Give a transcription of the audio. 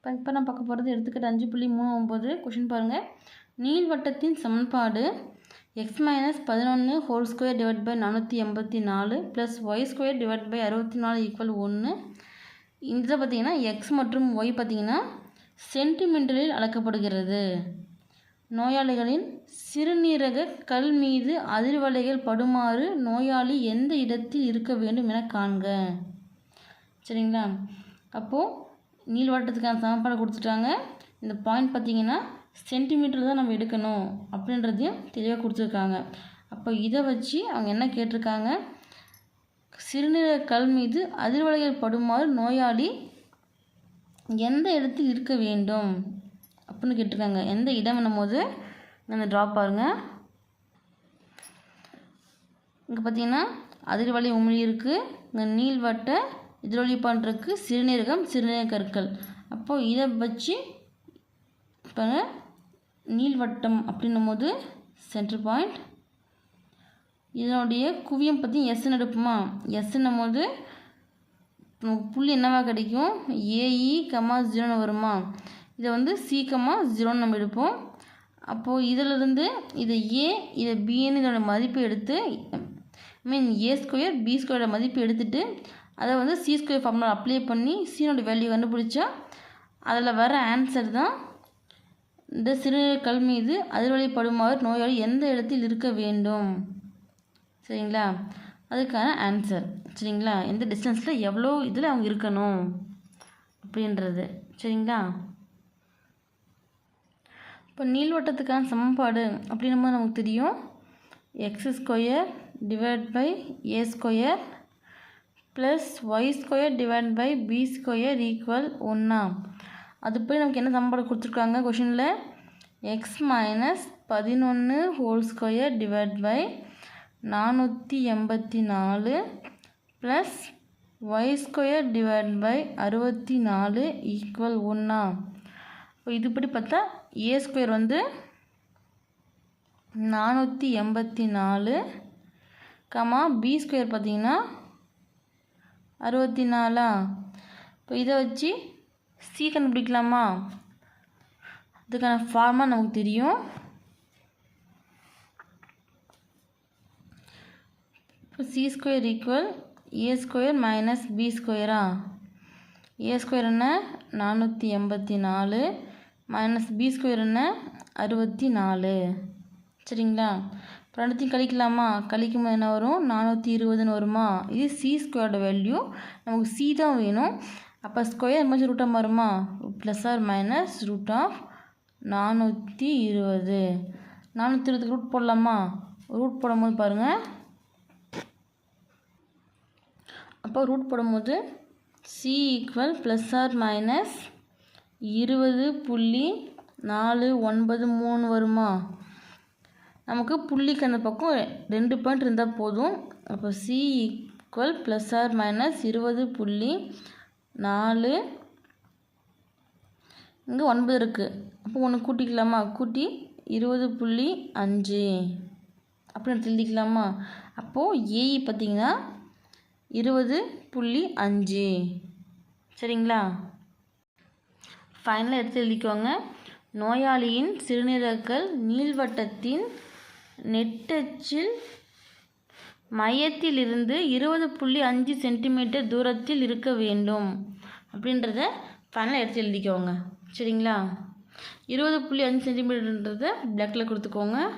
இப்போ இப்போ நான் பார்க்க போகிறது எடுத்துக்கிட்ட அஞ்சு புள்ளி மூணு ஒம்பது கொஷின் பாருங்கள் நீள்வட்டத்தின் சமன்பாடு எக்ஸ் மைனஸ் பதினொன்று ஹோல் ஸ்கொயர் டிவைட் பை நானூற்றி எண்பத்தி நாலு plus Y square divide by அறுபத்தி நாலு ஈக்குவல் ஒன்று. இதில் பார்த்தீங்கன்னா எக்ஸ் மற்றும் ஒய் பார்த்தீங்கன்னா சென்டிமீட்டரில் அளக்கப்படுகிறது. நோயாளிகளின் சிறுநீரக கல் மீது அதிர்வலைகள் படுமாறு நோயாளி எந்த இடத்தில் இருக்க வேண்டும் என காண்க. சரிங்களா? அப்போது நீள்வட்டத்துக்கான சமன்பாடு கொடுத்துட்டாங்க. இந்த பாயிண்ட் பார்த்திங்கன்னா சென்டிமீட்டர் தான் நம்ம எடுக்கணும் அப்படின்றதையும் தெளிவாக கொடுத்துருக்காங்க. அப்போ இதை வச்சு அவங்க என்ன கேட்டிருக்காங்க? சிறுநீரக கல் மீது அதிர்வலைகள் படுமாறு நோயாளி எந்த இடத்தில் இருக்க வேண்டும் அப்படின்னு கேட்டிருக்காங்க. எந்த இடம் என்னும்போது? அந்த ட்ராப் பாருங்கள் இங்கே பார்த்தீங்கன்னா அதிர்வலை உமிழி இருக்குது இங்கே நீள்வட்ட எதிரொலிப்பான்றதுக்கு சிறுநீரகம் சிறுநீரக கற்கள். அப்போது இதை வச்சு இப்போ நீள்வட்டம் அப்படின்னும் போது சென்டர் பாயிண்ட் இதனுடைய குவியம் பற்றி எஸ்ன்னு எடுப்போமா? எஸ்ன்னும் போது புள்ளி என்னவா கிடைக்கும்? ஏஇ கமா ஜீரோன்னு வருமா? இதை வந்து சி கமா ஜீரோன்னு நம்ம எடுப்போம். அப்போது இதிலிருந்து இதை ஏ இதை பின்னு இதோட மதிப்பு எடுத்து மீன் ஏ ஸ்கொயர் பி ஸ்கொயரோட மதிப்பு எடுத்துகிட்டு அதை வந்து சி ஸ்கொயர் ஃபார்முலா அப்ளை பண்ணி சீனோட வேல்யூ கண்டுபிடிச்சா அதில் வர ஆன்சர் தான் இந்த சிறு கல் மீது அதிர்வலைப்படுமாறு நோயாளி எந்த இடத்தில் இருக்க வேண்டும்? சரிங்களா? அதுக்கான ஆன்சர் சரிங்களா? எந்த டிஸ்டன்ஸில் எவ்வளோ இதில் அவங்க இருக்கணும்? அப்படின்றது. சரிங்களா? இப்போ நீள்வட்டத்துக்கான சமன்பாடு அப்படின்னும் போது நமக்கு தெரியும். X square divide by A square plus Y square divide by B square equal ஒன்றா அதுபடி நமக்கு என்ன சம்பாடு கொடுத்துருக்காங்க கொஷினில்? எக்ஸ் மைனஸ் பதினொன்று ஹோல் ஸ்கொயர் டிவைட் பை நானூற்றி எண்பத்தி நாலு plus Y square divide by அறுபத்தி நாலு ஈக்குவல் ஒன்றா இப்போ இதுபடி பார்த்தா ஏ ஸ்கொயர் வந்து நானூற்றி எண்பத்தி நாலு கமா பி ஸ்கொயர் பார்த்தீங்கன்னா அறுபத்தி நாலா இப்போ இதை வச்சு சி கண்டுபிடிக்கலாமா? அதுக்கான ஃபார்மா நமக்கு தெரியும். இப்போ C square equal A square minus B ஸ்கொயரா A square என்ன? நானூற்றி எண்பத்தி நாலு. மைனஸ் பி ஸ்கொயர் என்ன? அறுபத்தி நாலு. சரிங்களா? அப்புறம் ரெண்டுத்தையும் கழிக்கலாமா? கழிக்கும் போது என்ன வரும்? நானூற்றி இருபதுன்னு வருமா? இது சி ஸ்கொயரோட வேல்யூ நமக்கு சி தான் வேணும். அப்போ ஸ்கொயர் மாதிரி ரூட்டாக வருமா plus or minus root of நானூற்றி இருபது. நானூற்றி இருபதுக்கு ரூட் போடலாமா? ரூட் போடும்போது பாருங்கள் அப்போ ரூட் போடும்போது C equal plus or minus இருபது புள்ளி நாலு ஒன்பது மூணு வருமா? நமக்கு புள்ளிக்கு அந்த பக்கம் ரெண்டு பாயிண்ட் இருந்தால் போதும். அப்போ C equal plus or minus இருபது புள்ளி நாலு. இங்கே ஒன்பது இருக்குது அப்போ ஒன்று கூட்டிக்கலாமா? கூட்டி இருபது புள்ளி அஞ்சு. அப்படின்னு எழுதிக்கலாமா? அப்போது ஏஇ பார்த்தீங்கன்னா இருபது புள்ளி அஞ்சு. சரிங்களா? ஃபைனலாக எடுத்து எழுதிக்கோங்க. நோயாளியின் சிறுநீரகங்கள் நீள்வட்டத்தின் நெட்டச்சில் மையத்திலிருந்து இருபது புள்ளி அஞ்சு சென்டிமீட்டர் தூரத்தில் இருக்க வேண்டும். அப்படின்றத ஃபைனலாக எடுத்து எழுதிக்கோங்க. சரிங்களா? இருபது புள்ளி அஞ்சு சென்டிமீட்டர்ன்றதை பிளாக்கில் கொடுத்துக்கோங்க.